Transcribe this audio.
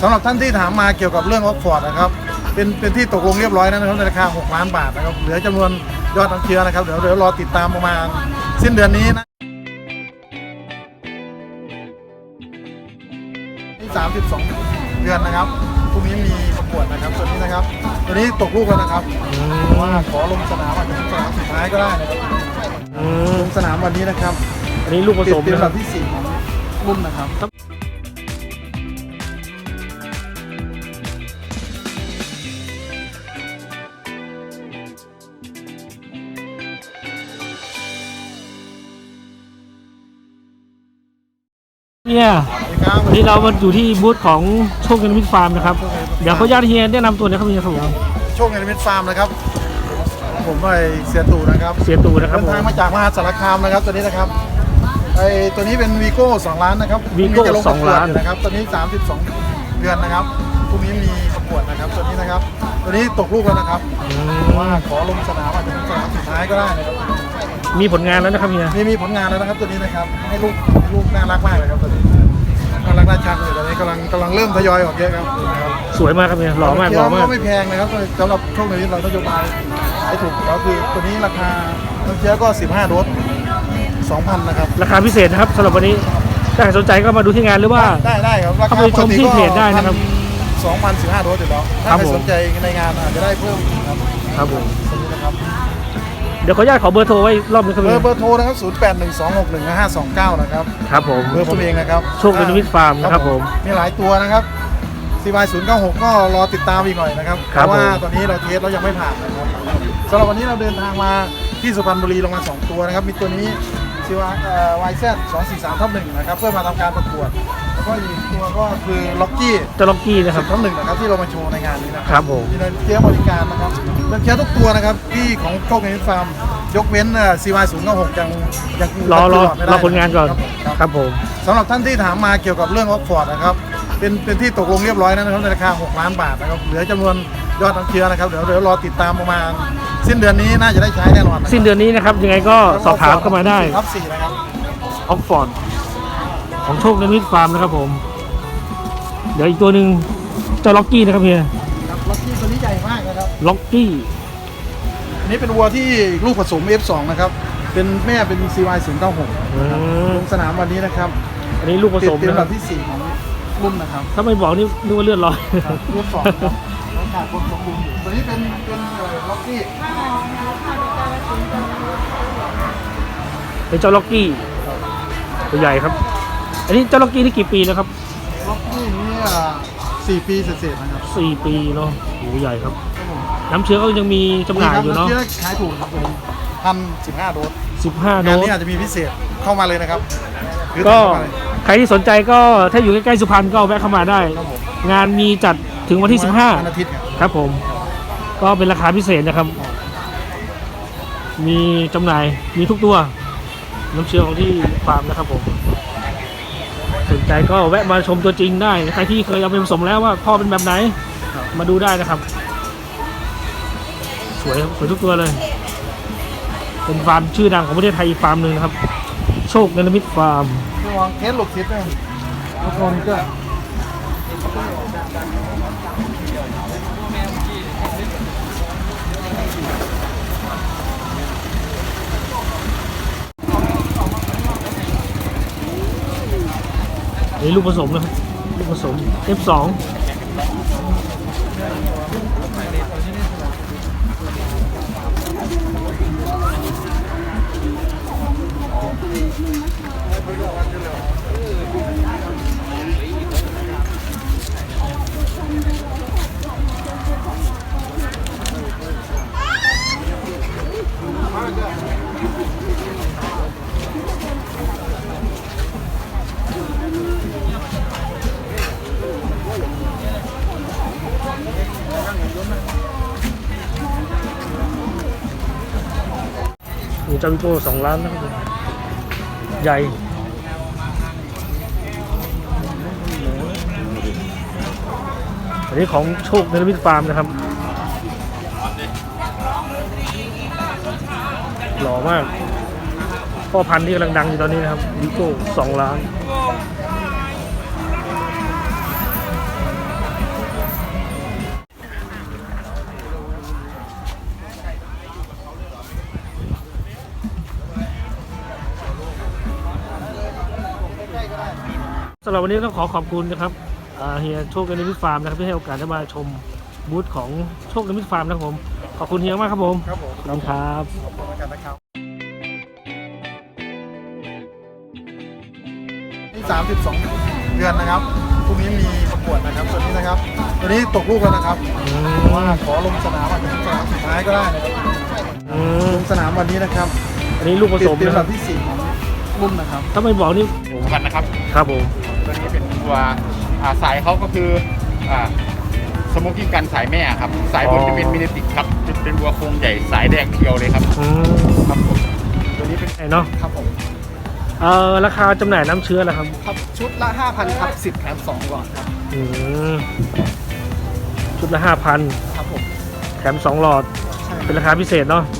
สำหรับท่านที่ถามมาเกี่ยวกับเรื่องออกฟอร์ดนะครับเป็นเป็นที่ตกลงเรียบร้อยแล้วนะครับในราคา 6 ล้านบาทนะครับเหลือจำนวนยอดน้ำเชื้อนะครับเดี๋ยวเดี๋ยวรอติดตามประมาณสิ้นเดือนนี้นะที่32 เดือนนะครับพรุ่งนี้มีประกวดนะครับตัวนี้นะครับตัวนี้ตกลูกแล้วนะครับว่าขอลงสนามอาจจะเป็นสนามสุดท้ายก็ได้นะครับอืมลงสนามวันนี้นะครับอันนี้ลูกผติดสมเป็นนะลำคดัรับบที่สี่ของรุ่นนะครับ เนี่ยสวัสดีครับวันนี้เรามาอยู่ที่บูธของโชคเงินวิทย์ฟาร์มนะครับ เดี๋ยวขออนุญาตเฮียแนะนำตัวนะครับเฮียครับผมโชคเงินมิตรฟาร์มนะครับ ผมไอเสียตู่นะครับเสียตูนะครับเดินผมทางมาจากมหาสารคามนะครับตัวนี้นะครับไอตัวนี้เป็นวีโก้2ล้านนะครับ Vigo พรุ่นี้จะลงประกวด2ล้านอยู่นะครับตัวนี้32เดือนนะครับพรุ่งนี้มีประกวดนะครับตัวนี้นะครับ ตัวนี้ตกลูกแล้วนะครับอืว่ามขอลงสนามอาจจะเป็นสนามสุดท้ายก็ได้นะครับมีผลงานแล้วนะครับเฮียมีมีผลงานแล้วนะครับตัวนี้นะครับให้ลูกให้ลูกน่ารักมากเลยครับตัวนี้ กำลังกำลังเริ่มทยอยออกเยอะครับนะครับสวยมากครับเฮียหล่อมากหล่อมาก ก็ไม่แพงนะครับสำหรับช่วงนี้เรานโยบายให้ถูกก็คือตัวนี้ราคาน้ำเชื้อก็ 15โดส2,000นะครับราคาพิเศษนะครับสำหรับวันนี้ถ้าใครสนใจก็มาดูที่งานหรือว่า ได้ได้ครับราคาเข้าไปชมที่เพจได้นะครับ2,000 15โดสอยู่แล้วครัถ้าบใครผมสนใจในงานอาจจะได้เพิ่มครับครับผมตัวนี้นะครับ เดี๋ยวขออนุญาตขอเบอร์โทรไว้รอบนึงครับเบอเฮียร์เบอร์โทรนะครับ 0812615529 นะครับ ครับผม เบอร์ผมเองนะครับโชคเป็นวิทย์ฟาร์มนะครับผมมีหลายตัวนะครับ CY 096 ก็รอติดตามอีกหน่อยนะครับครัเพบราะว่าผม ตอนนี้เราเทสเรายังไม่ผ่านนะครับสำหรับวันนี้เราเดินทางมาที่สุพรรณบุรีลงมา2ตัวนะครับ มีตัวนี้ CY เอ่อ YZ 243ทับหนึ่งนะครับ เพื่อมาทำการประกวด แล้วก็อีกตัวก็คือล็อกกี้เจ้าล็อกกี้นะคสิรับบทับหนึ่งนะครับที่เรามาโชว์ในงานนี้นะคครับรับผม มีเดินเทียบริการนะครับเดินเทียบทุกตัวนะครับที่ของโชคเงินฟาร์มยกเว้นเอ่อ CY 096ยังยังรอรอไม่รได้อผลงานก่อนครับผมครับ ครับผมสำหรับท่านที่ถามมาเกี่ยวกับเรื่องออกฟอร์ดนะครับ เป็นเป็นที่ตกลงเรียบร้อยแล้วนะครับในราคา 6 ล้านบาทนะครับ เหลือจำนวนยอดน้ำเชื้อนะครับ เดี๋ยวเดี๋ยวรอติดตามประมาณ สิ้นเดือนนี้น่าจะได้ใช้แน่นอนนะครับสิ้นเดือนนี้นะครับยังไงก็สอบถามเข้ามาได้ครับสี่นะครับ ออกฟอร์ด ของโชคเงินวิทย์ฟาร์มนะครับผม เดี๋ยวอีกตัวหนึ่งเจ้าล็อกกี้นะครับเฮียครับล็อกกี้ตัวนี้ใหญ่มากนะครับล็อกกี้อันนี้เป็นวัวที่ลูกผสม F2 นะครับ เป็นแม่เป็น CY 096อืมลงสนามวันนี้นะครับอันนี้ลูกผติดสมเป็นนะลำคดัรับบที่สี่ของรุ่นนะครับถ้าไม่บอกนี่นึกว่าเลือดลอย ครับรุ่นสองครับแล้วขาดคนสมบูรณ์อยู่ตัวนี้เป็นเป็นเอ่อล็อกกี้เป็นเจ้าล็อกกี้ตัวใหญ่ครับ อันนี้เจ้าล็อกกี้นี่กี่ปีแล้วครับล็อกกี้นี้อ่าสี่ปีเศษๆนะครับสี่ปีเนาะโหใหญ่ครับน้ำเชื้อก็ยังมีจำหน่ายอยู่เนาะที่ขายถูกครับผมพันสิบห้าโดสสิบห้าโดงานส นี้อาจจะมีพิเศษเข้ามาเลยนะครับหรือก็เข้ามาเลยใครที่สนใจก็ถ้าอยู่ใกล้ๆสุพรรณก็แวะเข้ามาได้ ครับผมงานมีจัดถึงวันที่ วันอาทิตย์ครับ15 ครับผม ก็เป็นราคาพิเศษนะครับ มีจำหน่ายมีทุกตัว น้ำเชื้อของที่ฟาร์มนะครับผม สนใจก็แวะมาชมตัวจริงได้ ใครที่เคยเอาไปผสมแล้วว่าพ่อเป็นแบบไหน มาดูได้นะครับ สวยครับสวยทุกตัวเลย เป็นฟาร์มชื่อดังของประเทศไทยอีกฟาร์มหนึ่งนะครับ โชคเนลมิตฟาร์มระวังเคสหลบทิศนะทุกคนก็ นี้ลูกผสมนะครับลูกผสม F2 จาวิโก้สองล้านนะครับผมใหญ่อันนี้ของโชคเนรมิตฟาร์มนะครับ หล่อมาก พ่อพันธุ์ที่กำลังดังอยู่ตอนนี้นะครับวิโก้สองล้านำหรับวันนี้ต้องขอขอบคุณนะครับอ่าเฮียโชคกันมิตฟาร์มนะครับที่ให้โอกาสได้มาชมบูธของโชคกันมิตฟาร์มนะครับผม ขอบคุณเฮียมากครับผมครับผมขอบคุณครับขอบคุณกันนะครับนี่32 เดือนนะครับพรุ่งนี้มีประกวดนะครับตัวนี้นะครับตัวนี้ตกลูกแล้วนะครับอืเพราะว่ามขอลงสนามอาจจะเป็นสนามสุดท้ายก็ได้นะครับอืมลงสนามวันนี้นะครับอันนี้ลูกผติดสมเป็นนะอันครัดับบที่สี่ของรุ่นนะครับ ถ้าไม่บอกนี่หมูกันนะครับ ครับผม ตัวนี้เป็นตัวอ่าสายเขาก็คืออ่าสโมกิ้งกันสายแม่ครับ สายบนจะเป็นมินิติกครับจะเป็นวัวโครงใหญ่สายแดงเทียวเลยครับอืมครับผมตัวนี้เป็นไอ้เนาะครับผมเอ่อราคาจำหน่ายน้ำเชื้อละครับครับชุดละ 5,000ครับ 10แถม2ก่อนครับอืมชุดละห้าพันครับผมแถมสองหลอด ใช่เป็นราคาพิเศษเนาะใ